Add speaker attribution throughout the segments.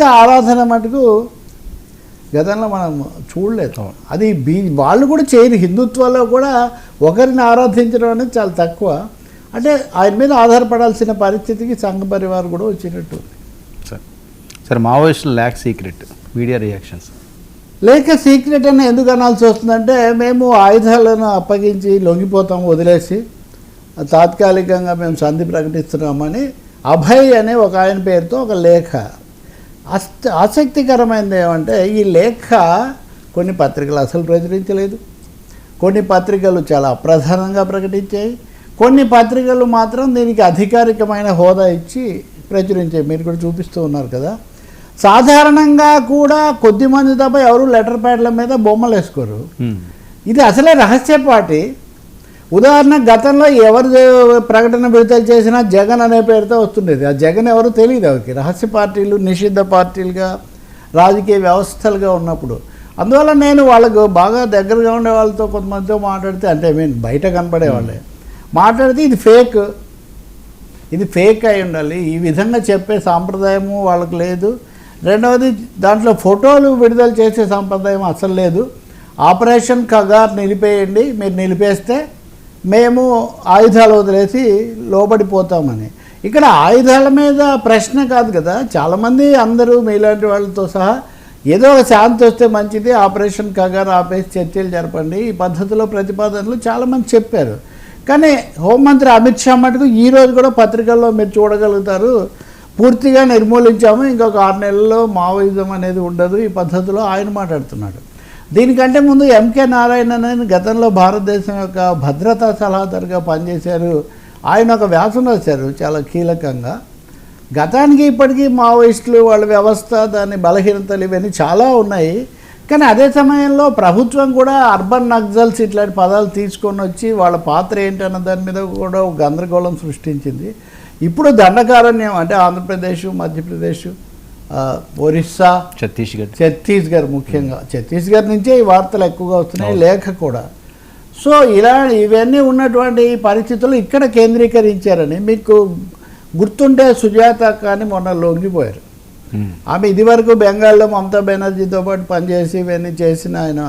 Speaker 1: ఇంత ఆరాధన మటుకు గతంలో మనం చూడలేదు. అది బీ వాళ్ళు కూడా చేయరు. హిందుత్వంలో కూడా ఒకరిని ఆరాధించడం అనేది చాలా తక్కువ. అంటే ఆయన మీద ఆధారపడాల్సిన పరిస్థితికి సంఘ పరివారం కూడా వచ్చినట్టు.
Speaker 2: సార్ సార్ మావోయిస్టులు ల్యాక్ సీక్రెట్ మీడియా రియాక్షన్స్
Speaker 1: లేక సీక్రెట్ అని ఎందుకు అనాల్సి వస్తుందంటే మేము ఆయుధాలను అప్పగించి లొంగిపోతాం వదిలేసి తాత్కాలికంగా మేము సంధి ప్రకటిస్తున్నామని అభయ్ అనే ఒక ఆయన పేరుతో ఒక లేఖ ఆసక్తికరమైనది ఏమంటే ఈ లేఖ కొన్ని పత్రికలు అసలు ప్రచురించలేదు. కొన్ని పత్రికలు చాలా అప్రధానంగా ప్రకటించాయి. కొన్ని పత్రికలు మాత్రం దీనికి అధికారికమైన హోదా ఇచ్చి ప్రచురించాయి. మీరు కూడా చూపిస్తూ ఉన్నారు కదా. సాధారణంగా కూడా కొద్దిమంది తప్ప ఎవరు లెటర్ ప్యాడ్ల మీద బొమ్మలు వేసుకోరు ఇది అసలే రహస్య పార్టీ ఉదాహరణ గతంలో ఎవరు ప్రకటన విడుదల చేసినా జగన్ అనే పేరుతో వస్తుండేది. ఆ జగన్ ఎవరు తెలియదు ఎవరికి రహస్య పార్టీలు నిషిద్ధ పార్టీలుగా రాజకీయ వ్యవస్థలుగా ఉన్నప్పుడు. అందువల్ల నేను వాళ్ళకు బాగా దగ్గరగా ఉండే వాళ్ళతో కొంతమందితో మాట్లాడితే అంటే మీన్ బయట కనపడే వాళ్ళే మాట్లాడితే ఇది ఫేక్. ఇది ఫేక్ అయి ఉండాలి. ఈ విధంగా చెప్పే సాంప్రదాయము వాళ్ళకు లేదు. రెండవది దాంట్లో ఫోటోలు విడుదల చేసే సాంప్రదాయం అసలు లేదు. ఆపరేషన్ కగార్ నిలిపేయండి. మీరు నిలిపేస్తే మేము ఆయుధాలు వదిలేసి లోబడిపోతామని ఇక్కడ ఆయుధాల మీద ప్రశ్న కాదు కదా. చాలామంది అందరూ మీలాంటి వాళ్ళతో సహా ఏదో ఒక శాంతి వస్తే మంచిది ఆపరేషన్ కగారు ఆపేసి చర్చలు జరపండి ఈ పద్ధతిలో ప్రతిపాదనలు చాలామంది చెప్పారు. కానీ హోంమంత్రి అమిత్ షా మటుకు ఈ రోజు కూడా పత్రికల్లో మీరు చూడగలుగుతారు. పూర్తిగా నిర్మూలించాము. ఇంకొక ఆరు నెలల్లో మావోయిజం అనేది ఉండదు. ఈ పద్ధతిలో ఆయన మాట్లాడుతున్నాడు. దీనికంటే ముందు ఎంకే నారాయణన్ అని గతంలో భారతదేశం యొక్క భద్రతా సలహాదారుగా పనిచేశారు. ఆయన ఒక వ్యాసం రాశారు చాలా కీలకంగా. గతానికి ఇప్పటికీ మావోయిస్టులు వాళ్ళ వ్యవస్థ దాని బలహీనతలు ఇవన్నీ చాలా ఉన్నాయి. కానీ అదే సమయంలో ప్రభుత్వం కూడా అర్బన్ నక్సల్స్ ఇట్లాంటి పదాలు తీసుకొని వచ్చి వాళ్ళ పాత్ర ఏంటన్న దాని మీద కూడా గందరగోళం సృష్టించింది. ఇప్పుడు దండకారణ్యం అంటే ఆంధ్రప్రదేశ్ మధ్యప్రదేశ్ ఒరిస్సా
Speaker 2: ఛత్తీస్గఢ్.
Speaker 1: ఛత్తీస్గఢ్ ముఖ్యంగా. ఛత్తీస్గఢ్ నుంచే ఈ వార్తలు ఎక్కువగా వస్తున్నాయి లేఖ కూడా. సో ఇలా ఇవన్నీ ఉన్నటువంటి పరిస్థితులు ఇక్కడ కేంద్రీకరించారని మీకు గుర్తుంటే సుజాత కానీ మొన్న లొంగిపోయారు. ఆమె ఇదివరకు బెంగాల్లో మమతా బెనర్జీతో పాటు పనిచేసి ఇవన్నీ చేసిన ఆయన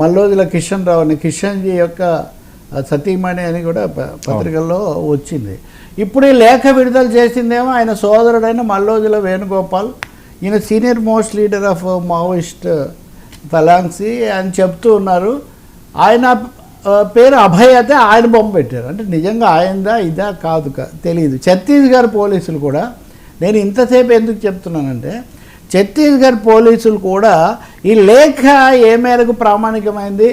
Speaker 1: మల్లోజుల కిషన్ రావు అని కిషన్జీ యొక్క సతీమణి అని కూడా పత్రికల్లో వచ్చింది. ఇప్పుడు ఈ లేఖ విడుదల చేసిందేమో ఆయన సోదరుడైన మల్లోజుల వేణుగోపాల్. ఈయన senior most leader of Maoist ఫలాంగ్సీ అని చెప్తూ ఉన్నారు. ఆయన పేరు అభయ్ అయితే ఆయన బొమ్మ పెట్టారు. అంటే నిజంగా ఆయనదా ఇదా కాదు తెలియదు ఛత్తీస్గఢ్ పోలీసులు కూడా నేను ఇంతసేపు ఎందుకు చెప్తున్నానంటే ఛత్తీస్గఢ్ పోలీసులు కూడా ఈ లేఖ ఏ మేరకు ప్రామాణికమైంది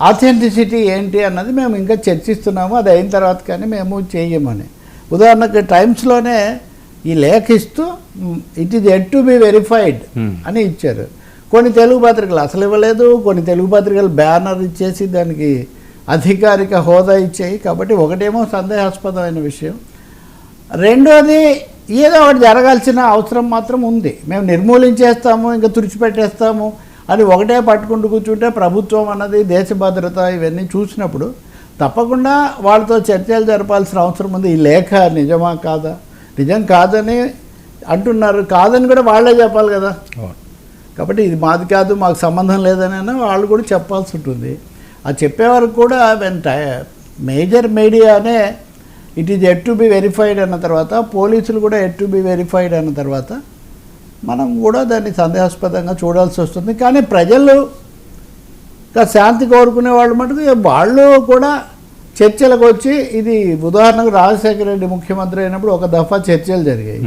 Speaker 1: ఆథెంటిసిటీ ఏంటి అన్నది మేము ఇంకా చర్చిస్తున్నాము అది అయిన తర్వాత కానీ మేము చేయమని. ఉదాహరణకు టైమ్స్లోనే ఈ లేఖ ఇస్తూ it is yet to be verified. అని ఇచ్చారు. కొన్ని తెలుగు పత్రికలు అసలు ఇవ్వలేదు కొన్ని తెలుగు పత్రికలు బ్యానర్ ఇచ్చేసి దానికి అధికారిక హోదా ఇచ్చాయి. కాబట్టి ఒకటేమో సందేహాస్పదమైన విషయం. రెండోది ఏదో ఒకటి జరగాల్సిన అవసరం మాత్రం ఉంది. మేము నిర్మూలించేస్తాము ఇంకా తుడిచిపెట్టేస్తాము. అని ఒకటే పట్టుకుంటూ కూర్చుంటే ప్రభుత్వం అన్నది దేశ భద్రత ఇవన్నీ చూసినప్పుడు తప్పకుండా వాళ్ళతో చర్చలు జరపాల్సిన అవసరం ఉంది. ఈ లేఖ నిజమా కాదా? నిజం కాదని అంటున్నారు. కాదని కూడా వాళ్ళే చెప్పాలి కదా. కాబట్టి ఇది మాది కాదు మాకు సంబంధం లేదని అయినా వాళ్ళు కూడా చెప్పాల్సి ఉంటుంది. ఆ చెప్పేవారు కూడా వెన్ మేజర్ మీడియానే it is yet to be verified అన్న తర్వాత పోలీసులు కూడా ఎట్ టు బి వెరిఫైడ్ అన్న తర్వాత మనం కూడా దాన్ని సందేహాస్పదంగా చూడాల్సి వస్తుంది. కానీ ప్రజలు శాంతి కోరుకునే వాళ్ళు మటుకు వాళ్ళు కూడా చర్చలకు వచ్చి ఇది ఉదాహరణకు రాజశేఖర రెడ్డి ముఖ్యమంత్రి అయినప్పుడు ఒక దఫా చర్చలు జరిగాయి.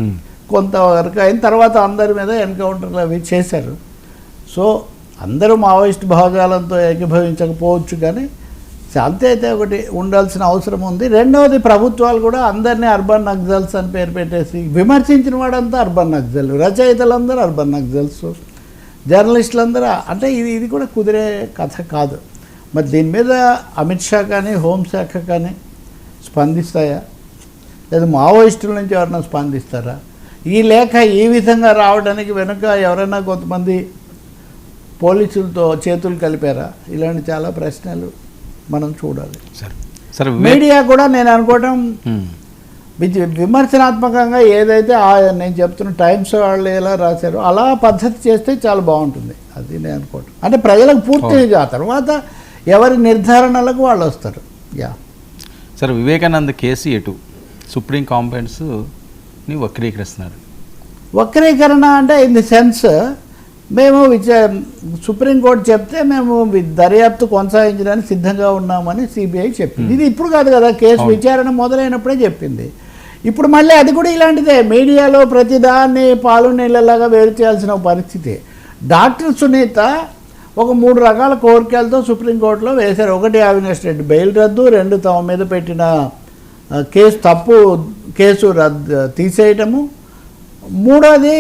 Speaker 1: కొంతవరకు అయిన తర్వాత అందరి మీద ఎన్కౌంటర్లు అవి చేశారు. సో అందరూ మావోయిస్ట్ భాగాలతో ఏకీభవించకపోవచ్చు కానీ శాంతి అయితే ఒకటి ఉండాల్సిన అవసరం ఉంది. రెండవది ప్రభుత్వాలు కూడా అందరినీ అర్బన్ నక్జల్స్ అని పేరు పెట్టేసి విమర్శించిన వాడంతా అర్బన్ నక్జల్ రచయితలందరూ అర్బన్ నక్సల్స్ జర్నలిస్టులందరూ. అంటే ఇది ఇది కూడా కుదిరే కథ కాదు. మరి దీని మీద అమిత్ షా కానీ హోంశాఖ కానీ స్పందిస్తాయా? లేదా మావోయిస్టుల నుంచి ఎవరైనా స్పందిస్తారా? ఈ లేఖ ఈ విధంగా రావడానికి వెనుక ఎవరైనా కొంతమంది పోలీసులతో చేతులు కలిపారా? ఇలాంటి చాలా ప్రశ్నలు. మనం చూడాలి.
Speaker 2: సార్.
Speaker 1: మీడియా కూడా నేను అనుకోవటం విమర్శనాత్మకంగా ఏదైతే ఆ నేను చెప్తున్న టైమ్స్ వాళ్ళు ఎలా రాశారో అలా పద్ధతి చేస్తే చాలా బాగుంటుంది. అది నేను అనుకోవటం. అంటే ప్రజలకు పూర్తిగా ఆ తర్వాత ఎవరి నిర్ధారణలకు వాళ్ళు వస్తారు. యా.
Speaker 2: సార్ వివేకానంద కేసు ఎటు? సుప్రీం కాంప్లైంట్స్ని వక్రీకరిస్తున్నారు.
Speaker 1: వక్రీకరణ అంటే ఇన్ ది సెన్స్ మేము విచ సుప్రీంకోర్టు చెప్తే మేము దర్యాప్తు కొనసాగించడానికి సిద్ధంగా ఉన్నామని సిబిఐ చెప్పింది. ఇది ఇప్పుడు కాదు కదా కేసు. విచారణ మొదలైనప్పుడే చెప్పింది. ఇప్పుడు మళ్ళీ అది కూడా ఇలాంటిదే. మీడియాలో ప్రతిదాన్ని పాలు నీళ్ళలాగా వేరు చేయాల్సిన పరిస్థితి. డాక్టర్ సునీత ఒక మూడు రకాల కోరికలతో సుప్రీంకోర్టులో వేశారు. ఒకటి అవినాష్ రెడ్డి బెయిల్ రద్దు రెండు తమ మీద పెట్టిన కేసు తప్పు కేసు రద్దు తీసేయటము. మూడోది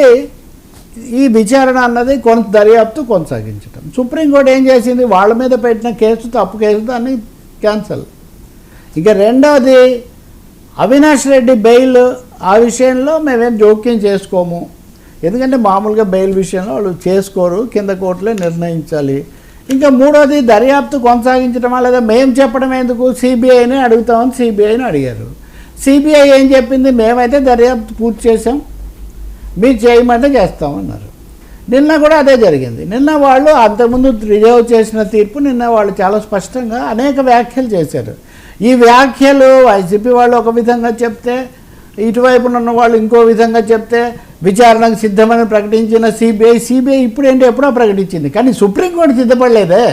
Speaker 1: ఈ విచారణ అన్నది కొంత దర్యాప్తు కొనసాగించటం. సుప్రీంకోర్టు ఏం చేసింది? వాళ్ళ మీద పెట్టిన కేసు తప్పు కేసు దాన్ని క్యాన్సల్. ఇక రెండవది అవినాష్ రెడ్డి బెయిల్ ఆ విషయంలో మేమేం జోక్యం చేసుకోము. ఎందుకంటే మామూలుగా బెయిల్ విషయంలో వాళ్ళు చేసుకోరు కింద కోర్టులే నిర్ణయించాలి. ఇంకా మూడోది దర్యాప్తు కొనసాగించడం లేదా మేము చెప్పడం ఎందుకు? సిబిఐని అడుగుతామని సిబిఐని అడిగారు. సిబిఐ ఏం చెప్పింది? మేమైతే దర్యాప్తు పూర్తి చేసాం మీరు చేయమంటే చేస్తామన్నారు. నిన్న కూడా అదే జరిగింది. నిన్న వాళ్ళు అంతకుముందు రిజర్వ్ చేసిన తీర్పు నిన్న వాళ్ళు చాలా స్పష్టంగా అనేక వ్యాఖ్యలు చేశారు. ఈ వ్యాఖ్యలు వైసీపీ వాళ్ళు ఒక విధంగా చెప్తే ఇటువైపున ఉన్న వాళ్ళు ఇంకో విధంగా చెప్తే విచారణకు సిద్ధమని ప్రకటించిన సిబిఐ సిబిఐ ఇప్పుడు ఏంటి ఎప్పుడో ప్రకటించింది. కానీ సుప్రీంకోర్టు సిద్ధపడలేదే.